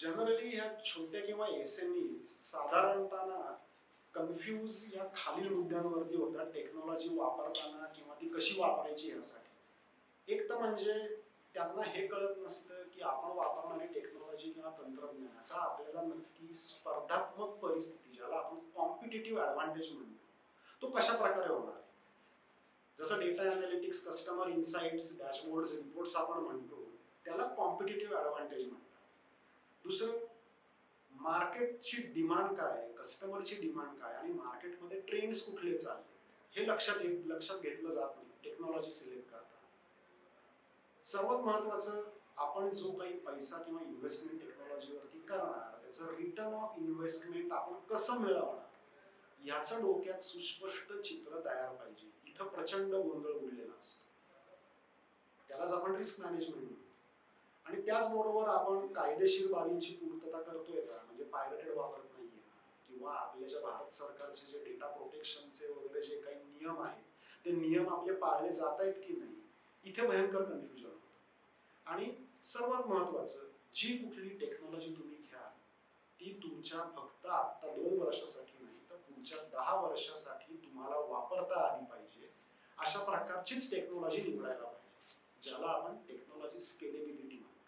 Generally ह्या छोट्या किंवा एस एम ई साधारणतः कन्फ्यूज या खालील मुद्द्यांवरती होतात. टेक्नॉलॉजी वापरताना किंवा ती कशी वापरायची यासाठी एक तर म्हणजे त्यांना हे कळत नसतं की आपण वापरणारी टेक्नॉलॉजी किंवा तंत्रज्ञानाचा आपल्याला नक्की स्पर्धात्मक परिस्थिती ज्याला आपण कॉम्पिटेटिव्ह ऍडव्हान्टेज म्हणतो तो कशा प्रकारे होणार आहे? जसं data analytics customer insights dashboards reports आपण म्हणतो त्याला कॉम्पिटेटिव्ह ॲडव्हान्टेज म्हणतो दुसरं मार्केटची डिमांड काय आहे? कस्टमरची डिमांड काय आणि मार्केटमध्ये ट्रेंड्स कुठले चालले? हे लक्षात येत लक्षात घेतलं जात नाही. टेक्नॉलॉजी सिलेक्ट करताना सर्वात महत्वाचं आपण जो काही पैसा किंवा इन्व्हेस्टमेंट टेक्नॉलॉजीवरती करणार त्याचं रिटर्न ऑफ इन्व्हेस्टमेंट आपण कसं मिळवणार? याचं डोक्यात सुस्पष्ट चित्र तयार पाहिजे. इथं प्रचंड गोंधळ उडलेला असतो. त्यालाच आपण रिस्क मॅनेजमेंट म्हणतो. आणि त्याचबरोबर आपण कायदेशीर बाबींची पूर्तता करतोय का म्हणजे पायरेटेड वापरत नाहीये. किंवा आपल्या ज्या भारत सरकारचे जे डेटा प्रोटेक्शनचे वगैरे जे काही नियम आहेत ते नियम आपले पाळले जात आहेत की नाही इथे भयंकर कन्फ्युजन होतं. आणि सर्वात महत्वाचं जी कुठली टेक्नॉलॉजी तुम्ही घ्या ती तुमच्या फक्त आता दोन वर्षासाठी नाही तर पुढच्या दहा वर्षासाठी तुम्हाला वापरता आली पाहिजे. अशा प्रकारचीच टेक्नॉलॉजी निवडायला पाहिजे ज्याला आपण टेक्नॉलॉजी स्केलेबिलिटी म्हणतो.